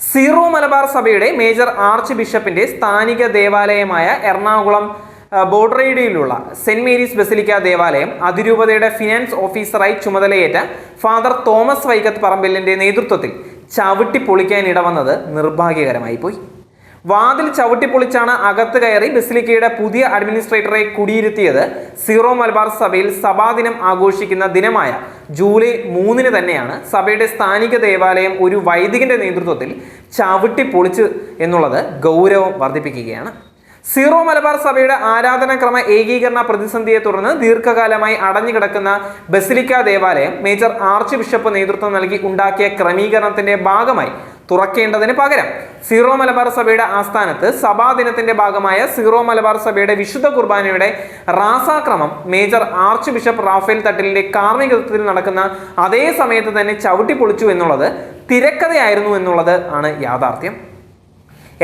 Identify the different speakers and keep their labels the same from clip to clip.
Speaker 1: Zero Malabar സഭയുടെ major arch ബിഷപ്പിന്റെ സ്ഥാനിക ദേവാലയമായ എറണാകുളം ബോർഡറേഡിയിലുള്ള സെന്റ് മേരീസ് ബസിലിക്ക ദേവാലയം അതിരൂപതയുടെ ഫിനാൻസ് ഓഫീസറായി ചുമതലയേറ്റ ഫാദർ തോമസ് വൈക്കത്ത് പറമ്പലിന്റെ നേതൃത്വത്തിൽ ചവിട്ടി പൊളിക്കാൻ ഇടവന്നത് നിർഭാഗ്യകരമായി പോയി. വാതിൽ ചവിട്ടിപ്പൊളിച്ചാണ് അകത്ത് കയറി ബസിലിക്കയുടെ പുതിയ അഡ്മിനിസ്ട്രേറ്ററെ കുടിയിരുത്തിയത്. സീറോ മലബാർ സഭയിൽ സഭാദിനം ആഘോഷിക്കുന്ന ദിനമായ ജൂലൈ മൂന്നിന് തന്നെയാണ് സഭയുടെ സ്ഥാനിക ദേവാലയം ഒരു വൈദികന്റെ നേതൃത്വത്തിൽ ചവിട്ടിപ്പൊളിച്ചു എന്നുള്ളത് ഗൗരവം വർദ്ധിപ്പിക്കുകയാണ്. സീറോ മലബാർ സഭയുടെ ആരാധനാക്രമ ഏകീകരണ പ്രതിസന്ധിയെ തുടർന്ന് ദീർഘകാലമായി അടഞ്ഞുകിടക്കുന്ന ബസിലിക്ക ദേവാലയം മേജർ ആർച്ച് ബിഷപ്പ് നേതൃത്വം നൽകി ഉണ്ടാക്കിയ ക്രമീകരണത്തിന്റെ ഭാഗമായി തുറക്കേണ്ടതിന് പകരം സീറോ മലബാർ സഭയുടെ ആസ്ഥാനത്ത് സഭാദിനത്തിന്റെ ഭാഗമായ സീറോ മലബാർ സഭയുടെ വിശുദ്ധ കുർബാനയുടെ റാസാക്രമം മേജർ ആർച്ച് ബിഷപ്പ് റാഫേൽ തട്ടിലിന്റെ കാർമ്മികത്വത്തിൽ നടക്കുന്ന അതേ സമയത്ത് തന്നെ ചവിട്ടി പൊളിച്ചു എന്നുള്ളത് തിരക്കഥയായിരുന്നു എന്നുള്ളത് ആണ് യാഥാർത്ഥ്യം.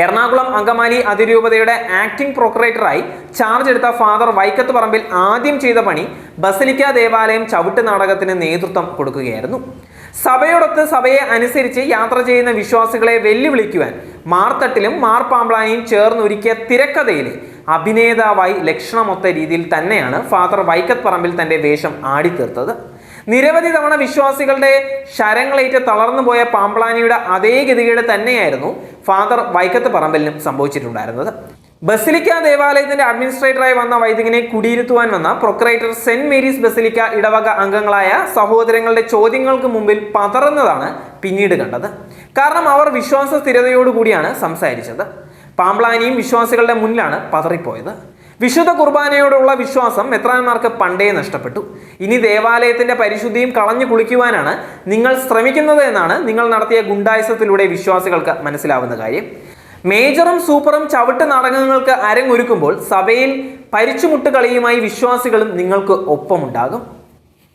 Speaker 1: എറണാകുളം അങ്കമാലി അതിരൂപതയുടെ ആക്ടിംഗ് പ്രൊക്കറേറ്ററായി ചാർജ് എടുത്ത ഫാദർ വൈക്കത്ത് പറമ്പിൽ ആദ്യം ചെയ്ത പണി ബസലിക്ക ദേവാലയം ചവിട്ട് നാടകത്തിന് നേതൃത്വം കൊടുക്കുകയായിരുന്നു. സഭയോടൊത്ത് സഭയെ അനുസരിച്ച് യാത്ര ചെയ്യുന്ന വിശ്വാസികളെ വെല്ലുവിളിക്കുവാൻ മാർത്തട്ടിലും മാർപ്പാമ്പളായും ചേർന്നൊരുക്കിയ തിരക്കഥയിലെ അഭിനേതാവായി ലക്ഷണമൊത്ത രീതിയിൽ തന്നെയാണ് ഫാദർ വൈക്കത്ത് പറമ്പിൽ തന്റെ വേഷം ആടിത്തീർത്തത്. നിരവധി തവണ വിശ്വാസികളുടെ ശരങ്ങളേറ്റ് തളർന്നു പോയ പാമ്പ്ളാനിയുടെ അതേ ഗതികേട് തന്നെയായിരുന്നു ഫാദർ വൈക്കത്ത് പറമ്പലിനും സംഭവിച്ചിട്ടുണ്ടായിരുന്നത്. ബസിലിക്ക ദേവാലയത്തിന്റെ അഡ്മിനിസ്ട്രേറ്ററായി വന്ന വൈദികനെ കുടിയിരുത്തുവാൻ വന്ന പ്രൊക്രേറ്റർ സെന്റ് മേരീസ് ബസിലിക്ക ഇടവക അംഗങ്ങളായ സഹോദരങ്ങളുടെ ചോദ്യങ്ങൾക്ക് മുമ്പിൽ പതറുന്നതാണ് പിന്നീട് കണ്ടത്. കാരണം അവർ വിശ്വാസ സ്ഥിരതയോടുകൂടിയാണ് സംസാരിച്ചത്. പാമ്പ്ലാനിയും വിശ്വാസികളുടെ മുന്നിലാണ് പതറിപ്പോയത്. വിശുദ്ധ കുർബാനയോടുള്ള വിശ്വാസം മെത്രാന്മാർക്ക് പണ്ടേ നഷ്ടപ്പെട്ടു. ഇനി ദേവാലയത്തിന്റെ പരിശുദ്ധിയും കളഞ്ഞു കുളിക്കുവാനാണ് നിങ്ങൾ ശ്രമിക്കുന്നത് എന്നാണ് നിങ്ങൾ നടത്തിയ ഗുണ്ടായുസത്തിലൂടെ വിശ്വാസികൾക്ക് മനസ്സിലാവുന്ന കാര്യം. മേജറും സൂപ്പറും ചവിട്ട് നാടകങ്ങൾക്ക് അരങ്ങൊരുക്കുമ്പോൾ സഭയിൽ പരിച്ചുമുട്ടുകളിയുമായി വിശ്വാസികളും നിങ്ങൾക്ക് ഒപ്പമുണ്ടാകും.